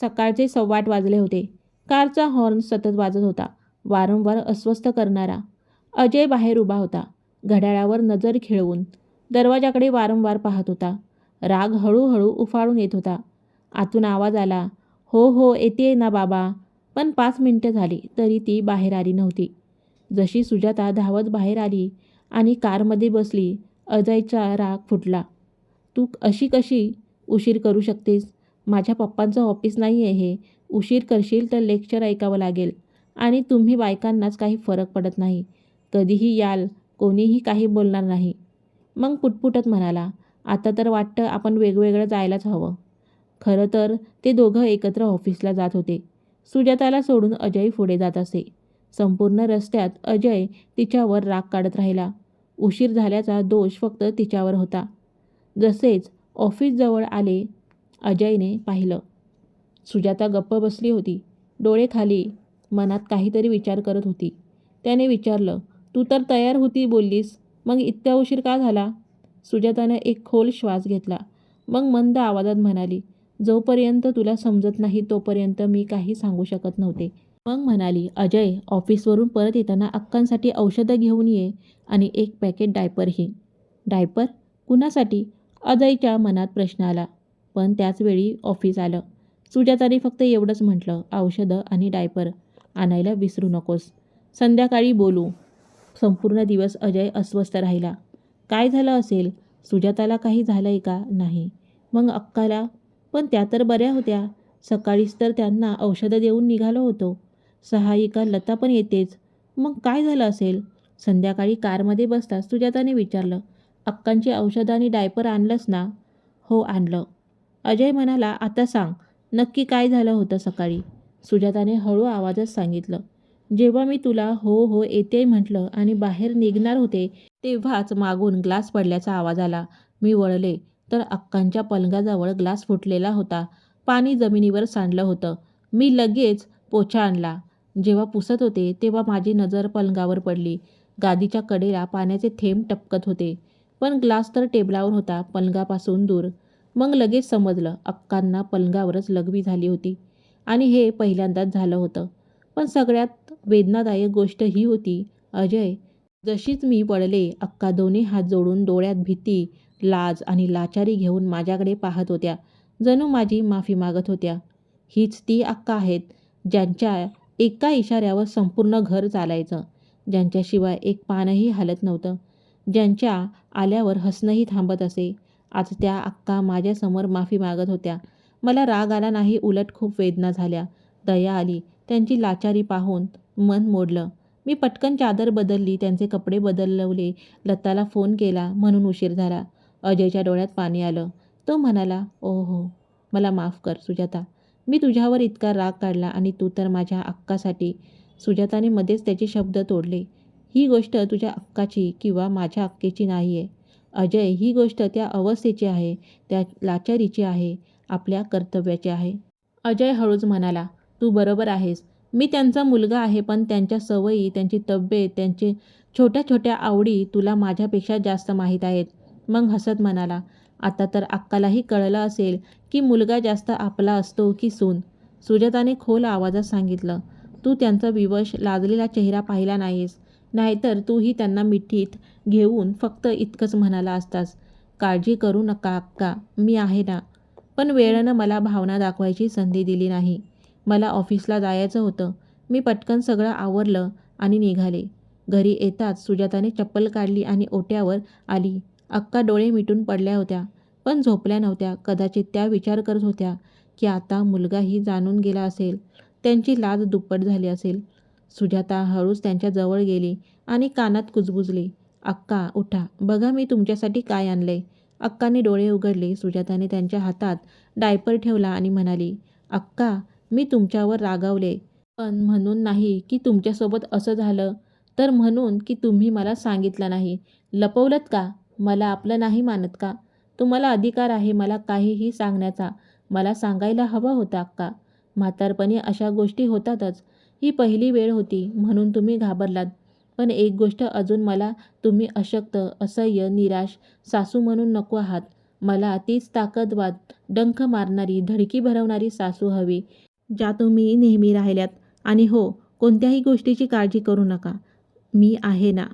सकाळचे सव्वाट वाजले होते. कारचा हॉर्न सतत वाजत होता. वारंवार अस्वस्थ करणारा. अजय बाहेर उभा होता. घड्याळावर नजर खेळवून. दरवाजाकडे वारंवार पाहत होता. राग हळूहळू उफाळून येत होता. आतून आवाज आला हो हो येते ना बाबा. पण पाच मिनटं झाली तरी ती बाहेर आली नव्हती. जशी सुजाता धावत बाहेर आली आणि कारमध्ये बसली अजयचा राग फुटला. तू अशी कशी उशीर करू शकतेस? माझ्या पप्पांचं ऑफिस नाही आहे. हे उशीर करशील तर लेक्चर ऐकावं लागेल. आणि तुम्ही बायकांनाच काही फरक पडत नाही. कधीही याल कोणीही काही बोलणार नाही. मग पुटपुटत म्हणाला आता तर वाटतं आपण वेगवेगळं जायलाच हवं. खरं तर ते दोघं एकत्र ऑफिसला जात होते. सुजाताला सोडून अजय पुढे जात असे. संपूर्ण रस्त्यात अजय तिच्यावर राग काढत राहिला. उशीर झाल्याचा दोष फक्त तिच्यावर होता. जसेच ऑफिसजवळ आले अजयने पाहिलं. सुजाता गप्प बसली होती. डोळे खाली मनात काहीतरी विचार करत होती. त्याने विचारलं तू तर तयार होती बोललीस. मग इतका उशीर का झाला? सुजातानं एक खोल श्वास घेतला. मग मंद आवाजात म्हणाली जोपर्यंत तुला समजत नाही तोपर्यंत मी काही सांगू शकत नव्हते. मग म्हणाली अजय ऑफिसवरून परत येताना अक्कांसाठी औषधं घेऊन ये आणि एक पॅकेट डायपरही डायपर? कुणासाठी? अजयच्या मनात प्रश्न आला. पण त्याचवेळी ऑफिस आलं. सुजाताने फक्त एवढंच म्हटलं औषधं आणि डायपर आणायला विसरू नकोस. संध्याकाळी बोलू. संपूर्ण दिवस अजय अस्वस्थ राहिला. काय झालं असेल? सुजाताला काही झालं आहे का? नाही. मग अक्काला? पण त्या तर बऱ्या होत्या. सकाळीच तर त्यांना औषधं देऊन निघालो होतो. सहायिका लता पण येतेच. मग काय झालं असेल? संध्याकाळी कारमध्ये बसताच सुजाताने विचारलं अक्कांची औषधं आणि डायपर आणलंस ना? हो आणलं. अजय म्हणाला आता सांग नक्की काय झालं होतं सकाळी? सुजाताने हळू आवाजात सांगितलं जेव्हा मी तुला हो हो येते म्हटलं आणि बाहेर निघणार होते तेव्हाच मागून ग्लास पडल्याचा आवाज आला. मी वळले तर अक्कांच्या पलंगाजवळ ग्लास फुटलेला होता. पाणी जमिनीवर सांडलं होतं. मी लगेच पोछा आणला. जेव्हा पुसत होते तेव्हा माझी नजर पलंगावर पडली. गादीच्या कडेला पाण्याचे थेंब टपकत होते. पण ग्लास तर टेबलावर होता पलंगापासून दूर. मग लगेच समजलं अक्कांना पलंगावरच लघवी झाली होती. आणि हे पहिल्यांदाच झालं होतं. पण सगळ्यात वेदनादायक गोष्ट ही होती अजय जशीच मी पडले अक्का दोन्ही हात जोडून डोळ्यात भीती लाज आणि लाचारी घेऊन माझ्याकडे पाहत होत्या. जणू माझी माफी मागत होत्या. हीच ती अक्का आहेत ज्यांच्या एका इशाऱ्यावर संपूर्ण घर चालायचं ज्यांच्याशिवाय एक पानही हालत नव्हतं ज्यांच्या आल्यावर हसणंही थांबत असे. आज त्या अक्का माझ्यासमोर माफी मागत होत्या. मला राग आला नाही उलट खूप वेदना झाल्या. दया आली त्यांची लाचारी पाहून मन मोडलं. मी पटकन चादर बदलली त्यांचे कपडे बदलवले लताला फोन केला म्हणून उशीर झाला. अजयच्या डोळ्यात पाणी आलं. तो म्हणाला ओहो मला माफ कर सुजाता. मी तुझ्यावर इतका राग काढला आणि तू तर माझ्या अक्कासाठी सुजाताने मध्येच त्याचे शब्द तोडले. ही गोष्ट तुझ्या अक्काची किंवा माझ्या अक्केची नाही आहे अजय ही गोष्ट त्या अवस्थेची आहे त्या लाचारीची आहे आपल्या कर्तव्याची आहे. अजय हळूच म्हणाला तू बरोबर आहेस. मी त्यांचा मुलगा आहे पण त्यांच्या सवयी त्यांची तब्येत त्यांचे छोट्या छोट्या आवडी तुला माझ्यापेक्षा जास्त माहीत आहेत. मग हसत म्हणाला आता तर अक्कालाही कळलं असेल की मुलगा जास्त आपला असतो की सून. सुजाताने खोल आवाजात सांगितलं तू त्यांचा विवश लाजलेला चेहरा पाहिला नाहीस. नाहीतर तूही त्यांना मिठीत घेऊन फक्त इतकंच म्हणाला असतास काळजी करू नका अक्का मी आहे ना. पण वेळानं मला भावना दाखवायची संधी दिली नाही. मला ऑफिसला जायचं होतं. मी पटकन सगळं आवरलं आणि निघाले. घरी येताच सुजाताने चप्पल काढली आणि ओट्यावर आली. अक्का डोळे मिटून पडल्या होत्या पण झोपल्या नव्हत्या. कदाचित त्या विचार करत होत्या की आता मुलगाही जाणून गेला असेल. त्यांची लाज दुप्पट झाली असेल. सुजाता हळूच त्यांच्याजवळ गेली आणि कानात कुजबुजली. अक्का उठा. बघा मी तुमच्यासाठी काय आणलंय. अक्काने डोळे उघडले. सुजाताने त्यांच्या हातात डायपर ठेवला आणि म्हणाली अक्का मी तुमच्यावर रागावले. पण म्हणून नाही की तुमच्यासोबत असं झालं तर म्हणून की तुम्ही मला सांगितलं नाही. लपवलंत का? मला आपलं नाही मानत का? तुम्हाला अधिकार आहे मला काहीही सांगण्याचा. मला सांगायला हवं होता अक्का. म्हातारपणी अशा गोष्टी होतातच. ही पहिली वेळ होती म्हणून तुम्ही घाबरलात. पण एक गोष्ट अजून मला तुम्ही अशक्त असह्य निराश सासू म्हणून नको आहात. मला तीच ताकदवाद डंख मारणारी धडकी भरवणारी सासू हवी ज्या तुम्ही नेहमी राहिल्यात. आणि हो कोणत्याही गोष्टीची काळजी करू नका. मी आहे ना?